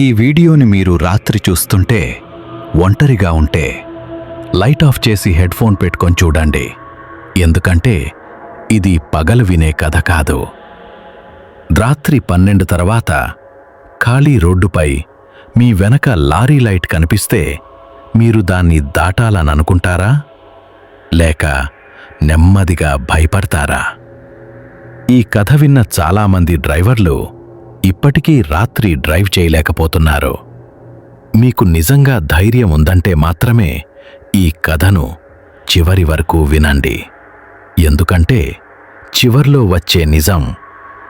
ఈ వీడియోని మీరు రాత్రి చూస్తుంటే ఒంటరిగా ఉంటే లైట్ ఆఫ్ చేసి హెడ్ఫోన్ పెట్టుకొని చూడండి. ఎందుకంటే ఇది పగలు వినే కథ కాదు. రాత్రి పన్నెండు తర్వాత ఖాళీ రోడ్డుపై మీ వెనక లారీ లైట్ కనిపిస్తే మీరు దాన్ని దాటాలని అనుకుంటారా లేక నెమ్మదిగా భయపడతారా? ఈ కథ విన్న చాలామంది డ్రైవర్లు ఇప్పటికీ రాత్రి డ్రైవ్ చేయలేకపోతున్నారు. మీకు నిజంగా ధైర్యం ఉందంటే మాత్రమే ఈ కథను చివరి వరకు వినండి. ఎందుకంటే చివర్లో వచ్చే నిజం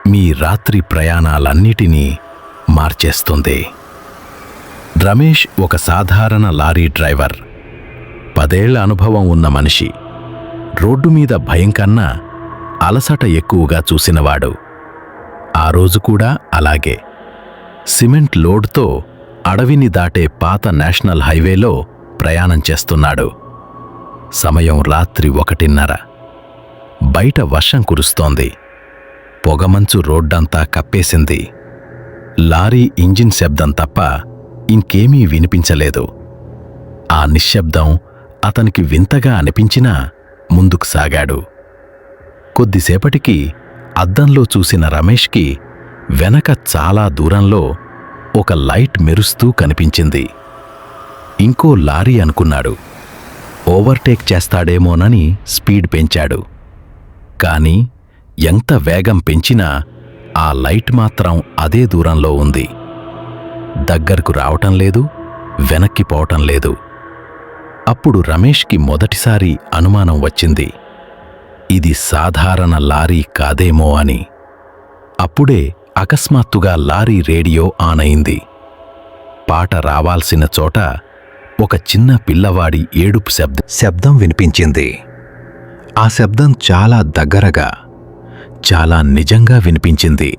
మీ రాత్రి ప్రయాణాలన్నిటినీ మార్చేస్తుంది. రమేష్ ఒక సాధారణ లారీ డ్రైవర్. పదేళ్ళ అనుభవం ఉన్న మనిషి. రోడ్డు మీద భయం కన్నా అలసట ఎక్కువగా చూసినవాడు. ఆ రోజు కూడా అలాగే సిమెంట్ లోడ్తో అడవిని దాటే పాత నేషనల్ హైవేలో ప్రయాణం చేస్తున్నాడు. సమయం రాత్రి ఒకటిన్నర. బయట వర్షం కురుస్తోంది. పొగమంచు రోడ్డంతా కప్పేసింది. లారీ ఇంజిన్ శబ్దం తప్ప ఇంకేమీ వినిపించలేదు. ఆ నిశ్శబ్దం అతనికి వింతగా అనిపించినా ముందుకు సాగాడు. కొద్దిసేపటికి అద్దంలో చూసిన రమేష్కి వెనక చాలా దూరంలో ఒక లైట్ మెరుస్తూ కనిపించింది. ఇంకో లారీ అనుకున్నాడు. ఓవర్టేక్ చేస్తాడేమోనని స్పీడ్ పెంచాడు. కాని ఎంత వేగం పెంచినా ఆ లైట్ మాత్రం అదే దూరంలో ఉంది. దగ్గరకు రావటం లేదు వెనక్కి పోవటం లేదు. అప్పుడు రమేష్కి మొదటిసారి అనుమానం వచ్చింది. ఇది సాధారణ లారీ కాదేమో అని. అప్పుడే అకస్మాత్తుగా లారీ రేడియో ఆన్ అయింది పాట రావాల్సిన చోట ఒక చిన్న పిల్లవాడి ఏడుపు శబ్దం శబ్దం వినిపించింది. ఆ శబ్దం చాలా దగ్గరగా చాలా నిజంగా వినిపించింది.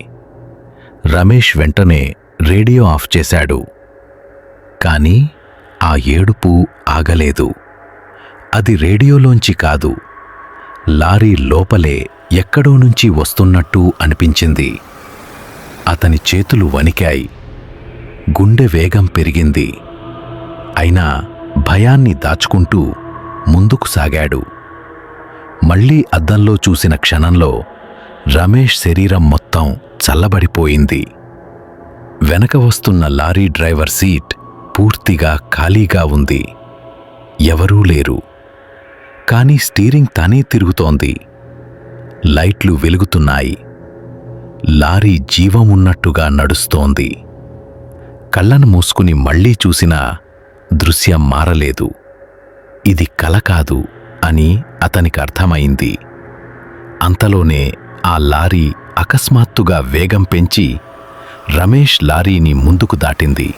రమేష్ వెంటనే రేడియో ఆఫ్ చేశాడు. కాని ఆ ఏడుపు ఆగలేదు. అది రేడియోలోంచి కాదు లారీ లోపలే ఎక్కడో నుంచి వస్తున్నట్టు అనిపించింది. అతని చేతులు వణికాయి. గుండె వేగం పెరిగింది. అయినా భయాన్ని దాచుకుంటూ ముందుకు సాగాడు. మళ్ళీ అద్దంలో చూసిన క్షణంలో రమేష్ శరీరం మొత్తం చల్లబడిపోయింది. వెనక వస్తున్న లారీ డ్రైవర్ సీట్ పూర్తిగా ఖాళీగా ఉంది. ఎవరూ లేరు. కానీ స్టీరింగ్ తనే తిరుగుతోంది. లైట్లు వెలుగుతున్నాయి. లారీ జీవం ఉన్నట్టుగా నడుస్తోంది. కళ్ళను మూసుకుని మళ్ళీ చూసినా దృశ్యం మారలేదు. ఇది కల కాదు అని అతనికి అర్థమైంది. అంతలోనే ఆ లారీ అకస్మాత్తుగా వేగం పెంచి రమేష్ లారీని ముందుకు దాటింది.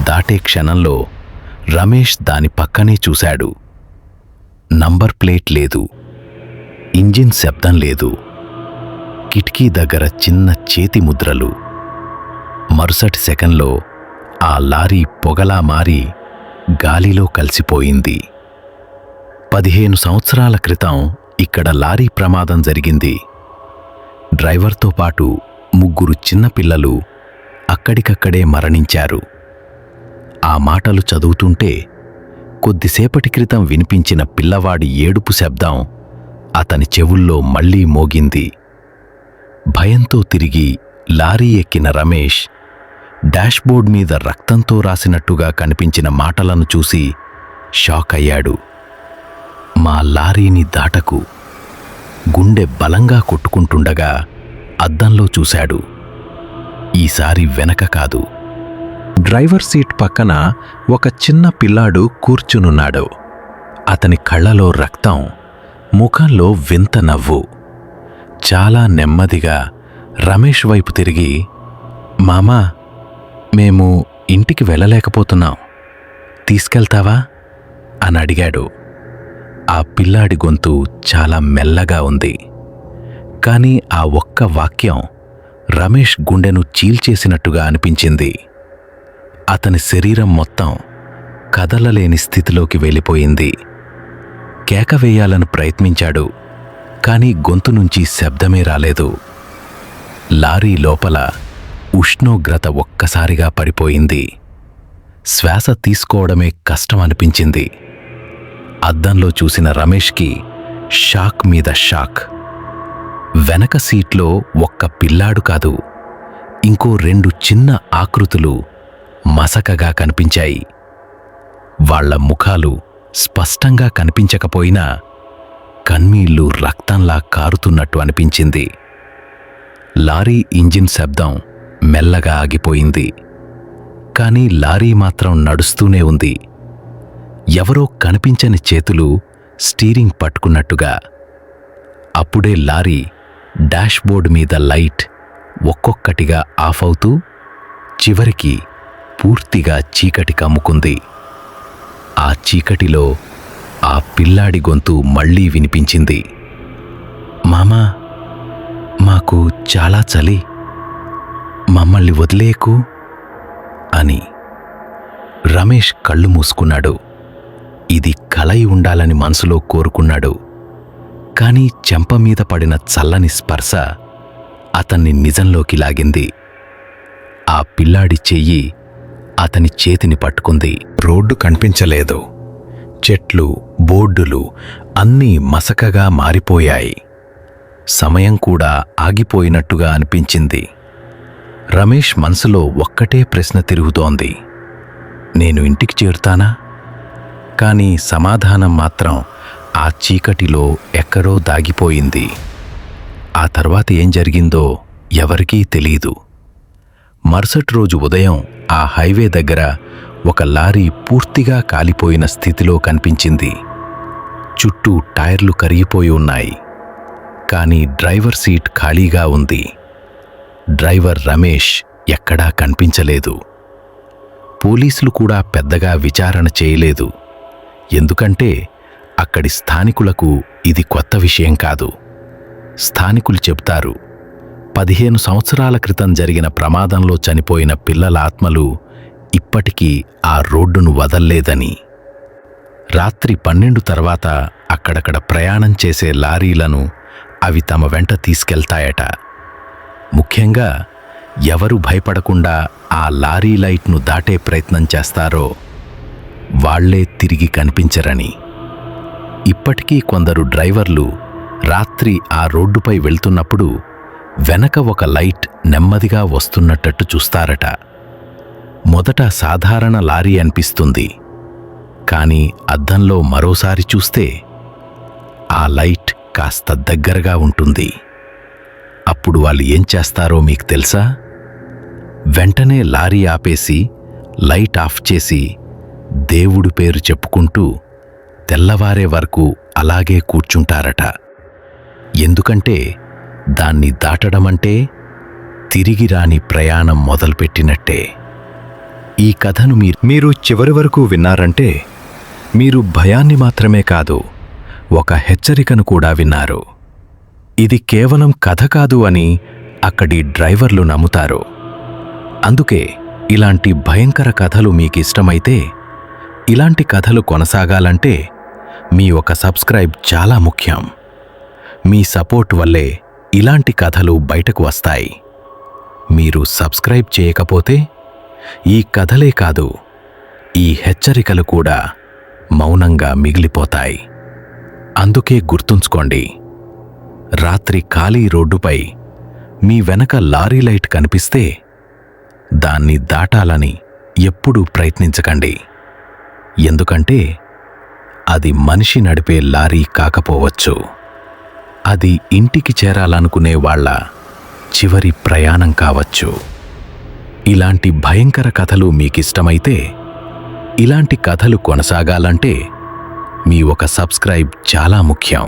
దాటే క్షణంలో రమేష్ దాని పక్కనే చూశాడు. నంబర్ ప్లేట్ లేదు. ఇంజిన్ శబ్దం లేదు. కిటికీ దగ్గర చిన్న చేతి ముద్రలు. మరుసటి సెకండ్లో ఆ లారీ పొగలా మారి గాలిలో కలిసిపోయింది. పదిహేను సంవత్సరాల క్రితం ఇక్కడ లారీ ప్రమాదం జరిగింది. డ్రైవర్తో పాటు ముగ్గురు చిన్నపిల్లలు అక్కడికక్కడే మరణించారు. ఆ మాటలు చదువుతుంటే కొద్దిసేపటి క్రితం వినిపించిన పిల్లవాడి ఏడుపు శబ్దం అతని చెవుల్లో మళ్ళీ మోగింది. భయంతో తిరిగి లారీ ఎక్కిన రమేష్ డాష్బోర్డ్ మీద రక్తంతో రాసినట్టుగా కనిపించిన మాటలను చూసి షాక్ అయ్యాడు. మా లారీని దాటకు గుండె బలంగా కొట్టుకుంటుండగా అద్దంలో చూశాడు. ఈసారి వెనక కాదు. డ్రైవర్ సీట్ పక్కన ఒక చిన్న పిల్లాడు కూర్చునున్నాడు. అతని కళ్ళలో రక్తం ముఖంలో వింత నవ్వు. చాలా నెమ్మదిగా రమేష్ వైపు తిరిగి మామా మేము ఇంటికి వెళ్ళలేకపోతున్నాం. తీసుకెళ్తావా? అని అడిగాడు. ఆ పిల్లాడి గొంతు చాలా మెల్లగా ఉంది. కానీ ఆ ఒక్క వాక్యం రమేష్ గుండెను చీల్చేసినట్టుగా అనిపించింది. అతని శరీరం మొత్తం కదలలేని స్థితిలోకి వెళ్ళిపోయింది. కేక వేయాలని ప్రయత్నించాడు. కానీ గొంతు నుంచి శబ్దమే రాలేదు. లారీ లోపల ఉష్ణోగ్రత ఒక్కసారిగా పడిపోయింది. శ్వాస తీసుకోవడమే కష్టం అనిపించింది. అద్దంలో చూసిన రమేష్కి షాక్ మీద షాక్. వెనక సీట్లో ఒక్క పిల్లాడు కాదు ఇంకో రెండు చిన్న ఆకృతులు మసకగా కనిపించాయి. వాళ్ళ ముఖాలు స్పష్టంగా కనిపించకపోయినా కన్నీళ్ళు రక్తంలా కారుతున్నట్టు అనిపించింది. లారీ ఇంజిన్ శబ్దం మెల్లగా ఆగిపోయింది. కానీ లారీ మాత్రం నడుస్తూనే ఉంది. ఎవరో కనిపించని చేతులు స్టీరింగ్ పట్టుకున్నట్టుగా. అప్పుడే లారీ డాష్బోర్డ్ మీద లైట్ ఒక్కొక్కటిగా ఆఫ్ అవుతూ చివరికి పూర్తిగా చీకటి కమ్ముకుంది ఆ చీకటిలో ఆ పిల్లాడి గొంతు మళ్ళీ వినిపించింది. మామా మాకు చాలా చలి. మమ్మల్ని వదిలేకు అని. రమేష్ కళ్ళు మూసుకున్నాడు. ఇది కలయి ఉండాలని మనసులో కోరుకున్నాడు. కాని చెంప మీద పడిన చల్లని స్పర్శ అతన్ని నిజంలోకి లాగింది. ఆ పిల్లాడి చెయ్యి అతని చేతిని పట్టుకుంది. రోడ్డు కనిపించలేదు. చెట్లు బోర్డులు అన్నీ మసకగా మారిపోయాయి. సమయం కూడా ఆగిపోయినట్టుగా అనిపించింది. రమేష్ మనసులో ఒక్కటే ప్రశ్న తిరుగుతోంది. నేను ఇంటికి చేరుతానా? కానీ సమాధానం మాత్రం ఆ చీకటిలో ఎక్కడో దాగిపోయింది. ఆ తర్వాత ఏం జరిగిందో ఎవరికీ తెలీదు. మరుసటి రోజు ఉదయం ఆ హైవే దగ్గర ఒక లారీ పూర్తిగా కాలిపోయిన స్థితిలో కనిపించింది. చుట్టూ టైర్లు కరిగిపోయి ఉన్నాయి. కానీ డ్రైవర్ సీట్ ఖాళీగా ఉంది. డ్రైవర్ రమేష్ ఎక్కడా కనిపించలేదు. పోలీసులు కూడా పెద్దగా విచారణ చేయలేదు. ఎందుకంటే అక్కడి స్థానికులకు ఇది కొత్త విషయం కాదు. స్థానికులు చెప్తారు పదిహేను సంవత్సరాల క్రితం జరిగిన ప్రమాదంలో చనిపోయిన పిల్లల ఆత్మలు ఇప్పటికీ ఆ రోడ్డును వదల్లేదని. రాత్రి పన్నెండు తర్వాత అక్కడక్కడ ప్రయాణం చేసే లారీలను అవి తమ వెంట తీసుకెళ్తాయట. ముఖ్యంగా ఎవరు భయపడకుండా ఆ లారీ లైట్ను దాటే ప్రయత్నం చేస్తారో వాళ్ళే తిరిగి కనిపించరని. ఇప్పటికీ కొందరు డ్రైవర్లు రాత్రి ఆ రోడ్డుపై వెళ్తున్నప్పుడు వెనక ఒక లైట్ నెమ్మదిగా వస్తున్నట్టు చూస్తారట. మొదట సాధారణ లారీ అనిపిస్తుంది. కానీ అద్దంలో మరోసారి చూస్తే ఆ లైట్ కాస్త దగ్గరగా ఉంటుంది. అప్పుడు వాళ్ళు ఏం చేస్తారో మీకు తెలుసా? వెంటనే లారీ ఆపేసి లైట్ ఆఫ్ చేసి దేవుడు పేరు చెప్పుకుంటూ తెల్లవారే వరకు అలాగే కూర్చుంటారట. ఎందుకంటే దాన్ని దాటడమంటే తిరిగి రాని ప్రయాణం మొదలుపెట్టినట్టే. ఈ కథను మీరు మీరు చివరి వరకు విన్నారంటే మీరు భయాన్ని మాత్రమే కాదు ఒక హెచ్చరికను కూడా విన్నారు. ఇది కేవలం కథ కాదు అని అక్కడి డ్రైవర్లు నమ్ముతారు. అందుకే ఇలాంటి భయంకర కథలు మీకిష్టమైతే ఇలాంటి కథలు కొనసాగాలంటే మీ ఒక సబ్స్క్రైబ్ చాలా ముఖ్యం. మీ సపోర్ట్ వల్లే ఇలాంటి కథలు బయటకు వస్తాయి. మీరు సబ్స్క్రైబ్ చేయకపోతే ఈ కథలే కాదు ఈ హెచ్చరికలు కూడా మౌనంగా మిగిలిపోతాయి. అందుకే గుర్తుంచుకోండి రాత్రి ఖాళీ రోడ్డుపై మీ వెనక లారీ లైట్ కనిపిస్తే దాన్ని దాటాలని ఎప్పుడూ ప్రయత్నించకండి. ఎందుకంటే అది మనిషి నడిపే లారీ కాకపోవచ్చు. అది ఇంటికి చేరాలనుకునే వాళ్ళ చివరి ప్రయాణం కావచ్చు. ఇలాంటి భయంకర కథలు మీకిష్టమైతే ఇలాంటి కథలు కొనసాగాలంటే మీ ఒక సబ్స్క్రైబ్ చాలా ముఖ్యం.